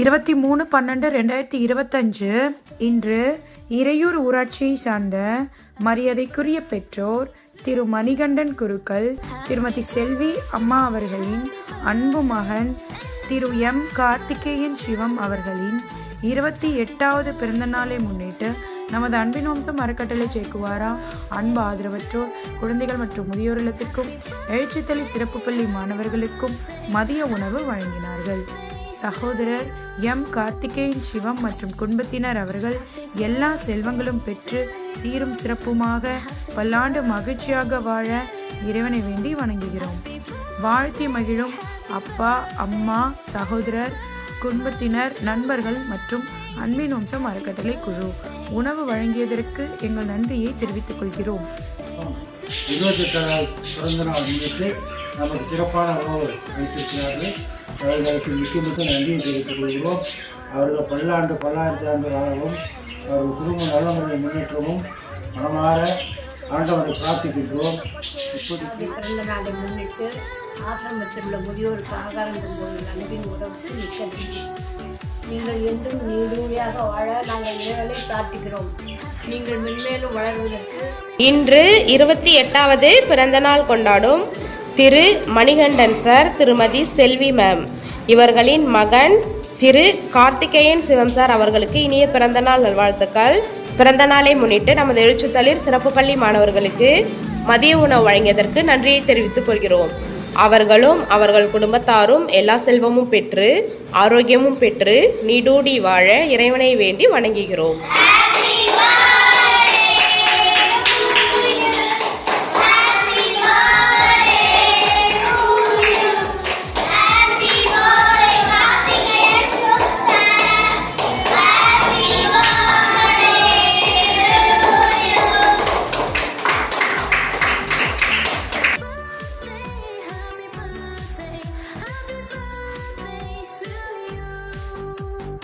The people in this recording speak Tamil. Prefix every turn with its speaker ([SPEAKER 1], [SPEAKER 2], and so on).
[SPEAKER 1] இருபத்தி மூணு பன்னெண்டு ரெண்டாயிரத்தி இருபத்தஞ்சு இன்று இறையூர் ஊராட்சியை சார்ந்த மரியாதைக்குரிய பெற்றோர் திரு மணிகண்டன் குருக்கள் திருமதி செல்வி அம்மா அவர்களின் அன்பு மகன் திரு எம் கார்த்திகேயன் சிவம் அவர்களின் இருபத்தி எட்டாவது பிறந்தநாளை முன்னிட்டு நமது அன்பின் வம்சம் அறக்கட்டளை சேக்குவாரா அன்பு ஆதரவற்றோர் குழந்தைகள் மற்றும் முதியோர் இல்லத்திற்கும் எழுச்சித்தளி சிறப்பு பள்ளி மாணவர்களுக்கும் மதிய உணவு வழங்கினார்கள். சகோதரர் எம். கார்த்திகேயன் சிவம் மற்றும் குடும்பத்தினர் அவர்கள் எல்லா செல்வங்களும் பெற்று சீரும் சிறப்புமாக பல்லாண்டு மகிழ்ச்சியாக வாழ இறைவனை வேண்டி வணங்குகிறோம். வாழ்த்தி மகிழும் அப்பா அம்மா சகோதரர் குடும்பத்தினர் நண்பர்கள் மற்றும் அன்பின் வம்சம் அறக்கட்டளை குழு. உணவு வழங்கியதற்கு எங்கள் நன்றியை தெரிவித்துக் கொள்கிறோம்.
[SPEAKER 2] பிறந்த நாள் நமக்கு சிறப்பான உணவு அளித்திருக்கிறார்கள். அவர்களுக்கு மிக்க மிக்க நன்றியை தெரிவித்துக் கொள்கிறோம் அவர்கள் பல்லாண்டு பல்லாயிரத்தி ஆண்டு வாழவும் அவர்கள் குடும்ப நலமுறை முன்னேற்றமும் மனமாற ஆண்டவரை பிரார்த்திக்கின்றோம். இப்போதைக்கு
[SPEAKER 3] பிறந்த நாளை முன்னிட்டு ஆசிரமத்தில் உள்ள முதியோருக்கு ஆகாரம் தரும்போது அன்பின் உறவுக்கு மிக்க நன்றி நீங்கள் என்றும் நீடுமையாக வாழ நாங்கள் இறைவனை பிரார்த்திக்கிறோம். நீங்கள் மென்மேலும் வளர்வதற்கு
[SPEAKER 4] இன்று இருபத்தி எட்டாவது பிறந்தநாள் கொண்டாடும் திரு மணிகண்டன் சார் திருமதி செல்வி மேம் இவர்களின் மகன் திரு கார்த்திகேயன் சிவம் சார் அவர்களுக்கு இனிய பிறந்தநாள் நல்வாழ்த்துக்கள். பிறந்த நாளை முன்னிட்டு நமது எழுச்சித்தளிர் சிறப்பு பள்ளி மாணவர்களுக்கு மதிய உணவு வழங்கியதற்கு நன்றியை தெரிவித்துக் கொள்கிறோம். அவர்களும் அவர்கள் குடும்பத்தாரும் எல்லா செல்வமும் பெற்று ஆரோக்கியமும் பெற்று நீடூடி வாழ இறைவனை வேண்டி வணங்குகிறோம்.